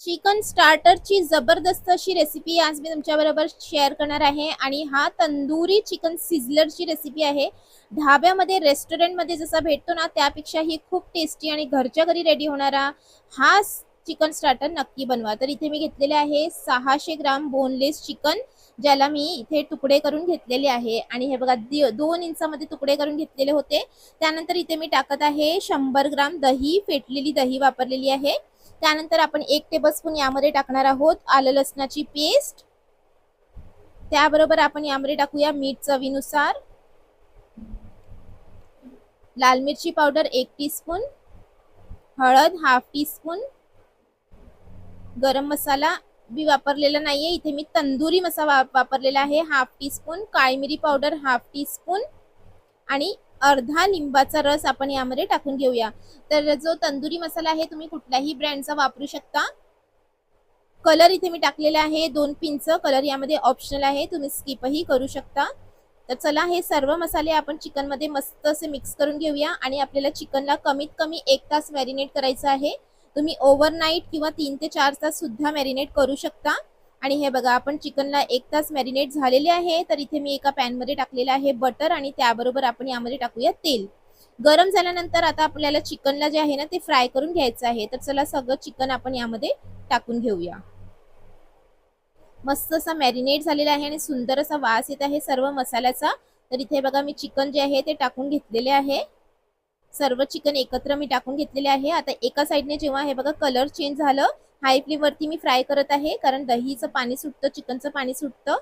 Chicken स्टार्टरची जबरदस्त अशी recipe आज मी तुमच्याबरोबर शेअर करणार आहे. आणि हा तंदुरी चिकन सिझलरची रेसिपी आहे. ढाब्यामध्ये रेस्टॉरंटमध्ये जसा भेटतो ना त्यापेक्षा ही खूप टेस्टी आणि घरच्या घरी रेडी होणारा हा चिकन स्टार्टर नक्की बनवा. तर इथे मी घेतलेले आहे सहाशे ग्राम बोनलेस चिकन ज्याला मी इथे तुकडे करून घेतलेले आहे. आणि हे बघा दि- दोन इंचामध्ये तुकडे करून घेतलेले होते. त्यानंतर इथे मी टाकत आहे शंभर ग्राम दही फेटलेली दही वापरलेली आहे. त्यानंतर आपण एक टेबलस्पून यामध्ये टाकणार आहोत आलं लसणाची पेस्ट त्याबरोबर आपण यामध्ये टाकूया मीठ चवीनुसार. लाल मिरची पावडर एक टीस्पून हळद हाफ टीस्पून गरम मसाला मी वापरलेला नाहीये. इथे मी तंदुरी मसाला वापरलेला आहे. हाफ टीस्पून काळी मिरी पावडर हाफ टीस्पून आणि अर्धा लिंबाचा रस आपण यामध्ये टाकून घेऊया. तर जो तंदुरी मसाला आहे तुम्ही कुठल्याही ब्रँडचा वापरू शकता. कलर इथे मी टाकलेला आहे दोन पिंच कलर यामध्ये ऑप्शनल आहे तुम्ही स्किपही करू शकता. तर चला हे सर्व मसाले आपण चिकनमध्ये मस्त असे मिक्स करून घेऊया आणि आपल्याला चिकनला कमीत कमी एक तास मॅरिनेट करायचं आहे. तुम्ही ओव्हरनाईट किंवा तीन ते चार तास सुद्धा मॅरिनेट करू शकता. आणि हे बघा आपण चिकनला एक तास मॅरिनेट झालेले आहे तर इथे मी एका पॅनमध्ये टाकलेलं आहे बटर आणि त्याबरोबर आपण यामध्ये टाकूया तेल. गरम झाल्यानंतर आता आपल्याला चिकनला जे आहे ना ते फ्राय करून घ्यायचं आहे. तर चला सगळं चिकन आपण यामध्ये टाकून घेऊया. मस्त असा मॅरिनेट झालेला आहे आणि सुंदर असा वास येत आहे सर्व मसाल्याचा. तर इथे बघा मी चिकन जे आहे ते टाकून घेतलेले आहे. सर्व चिकन एकत्र मी टाकून घेतलेले आहे. आता एका साईडने जेव्हा हे बघा कलर चेंज झालं हाय फ्लेमवरती मी फ्राय करत आहे कारण दहीचं पाणी सुटतं चिकनचं पाणी सुटतं.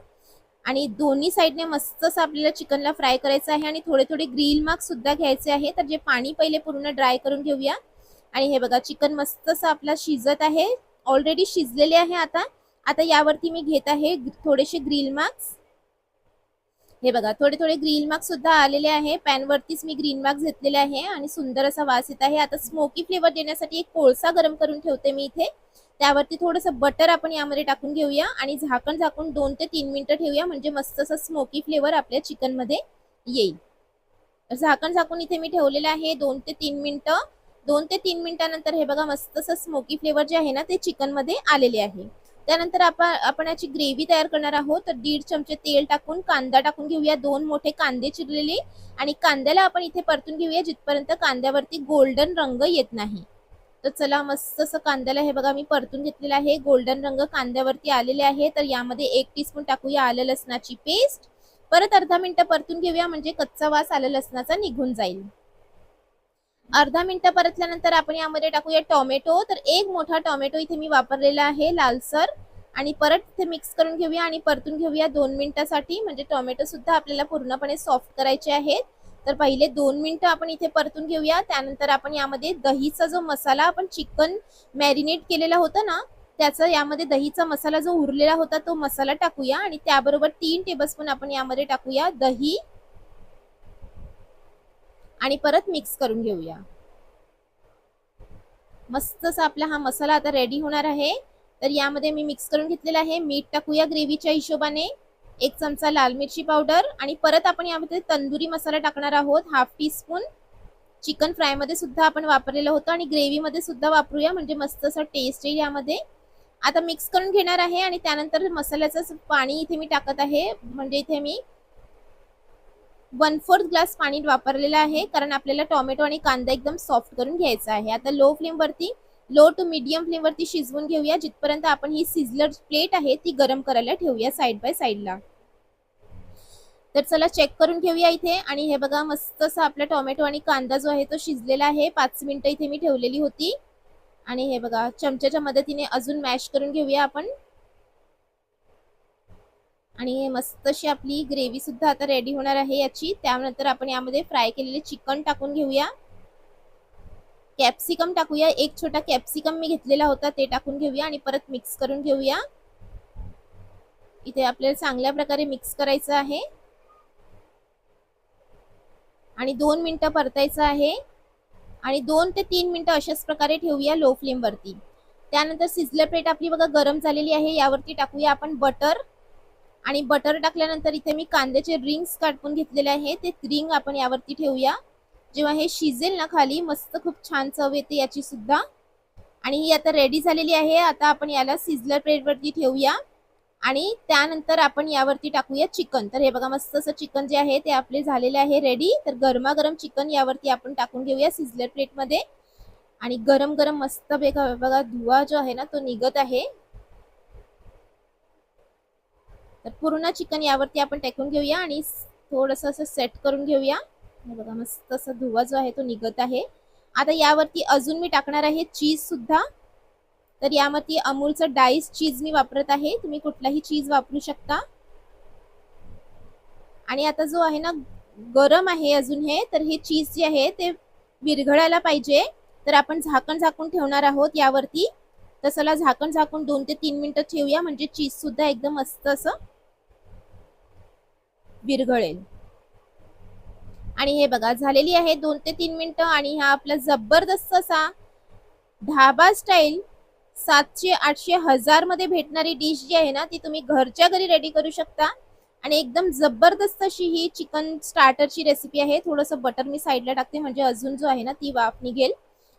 आणि दोन्ही साईडने मस्त असं आपल्याला चिकनला फ्राय करायचं आहे आणि थोडे थोडे ग्रिल मार्क सुद्धा घ्यायचे आहे. तर जे पाणी पहिले पूर्ण ड्राय करून घेऊया. आणि हे बघा चिकन मस्त असं आपला शिजत आहे. ऑलरेडी शिजलेले आहे आता. आता यावरती मी घेत आहे थोडेसे ग्रिल मार्क्स हे बघा थोडे थोडे ग्रीन मार्क सुद्धा आलेले आहे. पॅनवरतीच मी ग्रीन मार्क घेतलेले आहे आणि सुंदर असा वास येत आहे. आता स्मोकी फ्लेवर देण्यासाठी एक कोळसा गरम करून ठेवते मी इथे. त्यावरती थोडंसं बटर आपण यामध्ये टाकून घेऊया आणि झाकण झाकून दोन ते तीन मिनिटं ठेवूया म्हणजे मस्त असं स्मोकी फ्लेवर आपल्या चिकनमध्ये येईल. झाकण झाकून इथे मी ठेवलेलं आहे दोन ते तीन मिनिटं. दोन ते तीन मिनिटानंतर हे बघा मस्त असं स्मोकी फ्लेवर जे आहे ना ते चिकनमध्ये आलेले आहे. त्यानंतर आपण आपण याची ग्रेव्ही तयार करणार आहोत. तर दीड चमचे तेल टाकून कांदा टाकून घेऊया. दोन मोठे कांदे चिरलेले. आणि कांद्याला आपण इथे परतून घेऊया जिथपर्यंत कांद्यावरती गोल्डन रंग येत नाही. तर चला मस्त असं कांद्याला हे बघा मी परतून घेतलेलं आहे. गोल्डन रंग कांद्यावरती आलेले आहे. तर यामध्ये एक टीस्पून टाकूया आलं लसणाची पेस्ट परत अर्धा मिनिटं परतून घेऊया म्हणजे कच्चा वास आलं लसणाचा निघून जाईल. अर्धा मिनिटं परतल्यानंतर आपण यामध्ये टाकूया टोमॅटो. तर एक मोठा टोमॅटो इथे मी वापरलेला आहे लालसर. आणि परत इथे मिक्स करून घेऊया आणि परतून घेऊया दोन मिनिटासाठी. म्हणजे टोमॅटो सुद्धा आपल्याला पूर्णपणे सॉफ्ट करायचे आहेत. तर पहिले दोन मिनिटं आपण इथे परतून घेऊया. त्यानंतर आपण यामध्ये दहीचा जो मसाला आपण चिकन मॅरिनेट केलेला होता ना त्याचा यामध्ये दहीचा मसाला जो उरलेला होता तो मसाला टाकूया. आणि त्याबरोबर तीन टेबलस्पून आपण यामध्ये टाकूया दही. आणि परत मिक्स करून घेऊया. मस्त असा आपला हा मसाला आता रेडी होणार आहे. तर यामध्ये मी मिक्स करून घेतलेला आहे. मीठ टाकूया ग्रेव्हीच्या हिशोबाने. एक चमचा लाल मिरची पावडर आणि परत आपण यामध्ये तंदुरी मसाला टाकणार आहोत. हाफ टी स्पून चिकन फ्रायमध्ये सुद्धा आपण वापरलेलं होतं आणि ग्रेव्हीमध्ये सुद्धा वापरूया. म्हणजे मस्त असं टेस्ट येईल यामध्ये. आता मिक्स करून घेणार आहे आणि त्यानंतर मसाल्याचं पाणी इथे मी टाकत आहे. म्हणजे इथे मी वन फोर्थ ग्लास पाणी वापरलेलं आहे कारण आपल्याला टोमॅटो आणि कांदा एकदम सॉफ्ट करून घ्यायचा आहे. आता लो फ्लेमवरती लो टू मीडियम फ्लेमवरती शिजवून घेऊया जिथपर्यंत आपण ही सिझलर प्लेट आहे ती गरम करायला ठेवूया साईड बाय साईडला तर चला चेक करून घेऊया इथे. आणि हे बघा मस्त असा आपला टोमॅटो आणि कांदा जो आहे तो शिजलेला आहे. पाच मिनिटं इथे मी ठेवलेली होती. आणि हे बघा चमच्याच्या मदतीने अजून मॅश करून घेऊया आपण. आणि मस्त अशी आपली ग्रेव्ही सुद्धा आता रेडी होणार आहे याची. त्यानंतर आपण यामध्ये फ्राय केलेले चिकन टाकून घेऊया. कॅप्सिकम टाकूया. एक छोटा कॅप्सिकम मी घेतलेला होता ते टाकून घेऊया आणि परत मिक्स करून घेऊया. इथे आपल्याला चांगल्या प्रकारे मिक्स करायचं आहे. आणि दोन मिनटं परतायचं आहे. आणि दोन ते तीन मिनटं अशाच प्रकारे ठेवूया लो फ्लेमवरती त्यानंतर सिझलर प्लेट आपली बघा गरम झालेली आहे. यावरती टाकूया आपण बटर आणि बटर टाकल्यानंतर इथे मी कांद्याचे रिंग्स काढून घेतलेले आहे. ते रिंग आपण यावरती ठेवूया. जेव्हा हे शिजेल ना खाली मस्त खूप छान चव येते याची सुद्धा. आणि ही आता रेडी झालेली आहे. आता आपण याला सिझलर प्लेटवरती ठेवूया. आणि त्यानंतर आपण यावरती टाकूया चिकन तर हे बघा मस्त असं चिकन जे आहे ते आपले झालेले आहे रेडी तर गरमागरम चिकन यावरती आपण टाकून घेऊया सिझलर प्लेटमध्ये आणि गरम गरम मस्त बेगा बघा धुवा जो आहे ना तो निघत आहे. तर पूर्ण चिकन यावरती आपण टाकून घेऊया आणि थोडस असं सेट करून घेऊया. हे बघा मस्त असा धुवा जो आहे तो निघत आहे. आता यावरती अजून मी टाकणार आहे चीज सुद्धा. तर यावरती अमूलचं डाईस चीज मी वापरत आहे. तुम्ही कुठलाही चीज वापरू शकता. आणि आता जो आहे ना गरम आहे अजून हे तर हे चीज जे आहे ते विरघळायला पाहिजे. तर आपण झाकण झाकून ठेवणार आहोत यावरती. तसला झाकण झाकून दोन ते तीन मिनिटं ठेवूया म्हणजे चीज सुद्धा एकदम मस्त असं विरघळेल. आणि हे बघा झालेली आहे दोन ते तीन मिनिटं आणि हा आपला जबरदस्त असा ढाबा स्टाईल सातशे आठशे हजारमध्ये भेटणारी डिश जी आहे ना ती तुम्ही घरच्या घरी रेडी करू शकता. आणि एकदम जबरदस्त अशी ही चिकन स्टार्टरची रेसिपी आहे. थोडंसं बटर मी साईडला टाकते म्हणजे अजून जो आहे ना ती वाफ निघेल.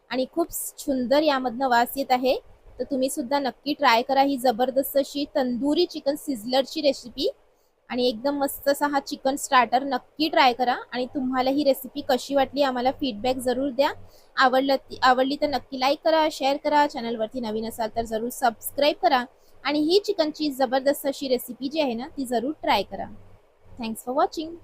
आणि खूप सुंदर यामधनं वास येत आहे. तर तुम्ही सुद्धा नक्की ट्राय करा ही जबरदस्त अशी तंदुरी चिकन सिझलरची रेसिपी आणि एकदम मस्त असा हा चिकन स्टार्टर नक्की ट्राय करा. आणि तुम्हाला ही रेसिपी कशी वाटली आम्हाला फीडबॅक जरूर द्या. आवडलं आवडली तर नक्की लाईक करा शेअर करा. चॅनलवरती नवीन असाल तर जरूर सबस्क्राईब करा. आणि ही चिकनची जबरदस्त अशी रेसिपी जी आहे ना ती जरूर ट्राय करा. Thanks for watching